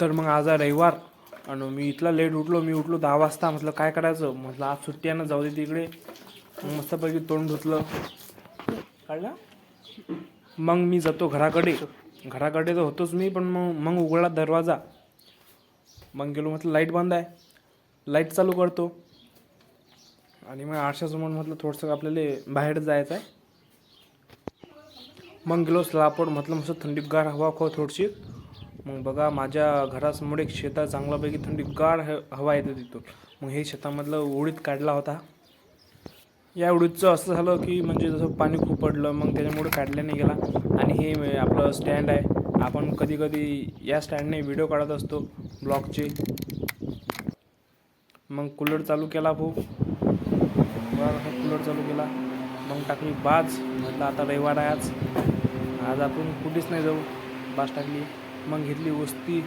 तर मग आज आहे रविवार. आणि मी इथला लेट उठलो मी उठलो दहा वाजता. म्हटलं काय करायचं? म्हटलं आज सुट्टी आहे ना जाऊ दे तिकडे. मग मस्तपैकी तोंड धुतलं. काढला मग मी जातो घराकडे. घराकडे तर होतोच मी पण मग मग उघडला दरवाजा. मग गेलो म्हटलं लाइट बंद आहे. लाइट चालू करतो. आणि मग आरशासमोर म्हटलं थोडंसं आपल्याला बाहेर जायचं आहे. मग गेलो स्लापवर म्हटलं मस्त थंडीगार हवा खो थोडीशी. मग बघा माझ्या घरासमोर एक शेतात चांगल्यापैकी थंडी थंडीगार ह हवा येते तिथून. मग हे शेतामधलं उडीत काढला होता. या उडीदचं असं झालं की म्हणजे जसं पाणी खूप पडलं मग त्याच्यामुळे काढल्या नाही गेला. आणि हे आपलं स्टँड आहे. आपण कधी कधी या स्टँडने व्हिडिओ काढत असतो ब्लॉगचे. मग कूलर चालू केला भाऊ. कूलर चालू केला. मग टाकली बाज म्हटलं आता रविवार आहे आज. आज आपण कुठेच नाही जाऊ. बाज टाकली. मग घेतली वस्ती.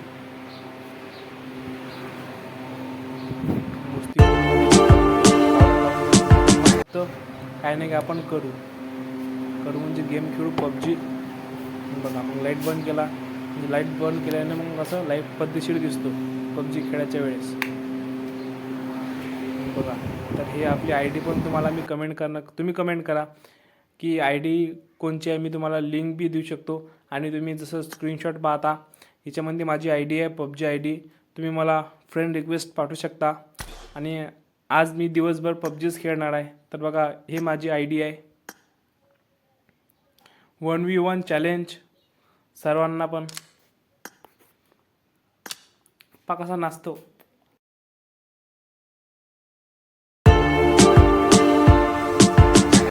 काय नाही आपण करू. करू म्हणजे गेम खेळू पबजी. बघा मग लाइट बंद केला. म्हणजे लाइट बंद केल्याने मग असं लाइट पद्धतशीर दिसतो पबजी खेळायच्या वेळेस. बघा तर हे आपली आय डी पण तुम्हाला मी कमेंट करणं तुम्ही कमेंट करा की आय डी कोणची आहे मी तुम्हाला लिंक बी देऊ शकतो. आणि तुम्ही जसं स्क्रीनशॉट पाहता याच्यामध्ये माझी आय डी आहे पबजी आय डी तुम्ही मला फ्रेंड रिक्वेस्ट पाठवू शकता. आणि आज मी दिवसभर पबजीच खेळणार आहे. तर बघा हे माझी आय डी आहे. वन वी वन चॅलेंज सर्वांना पण. पा कसा नाचतो.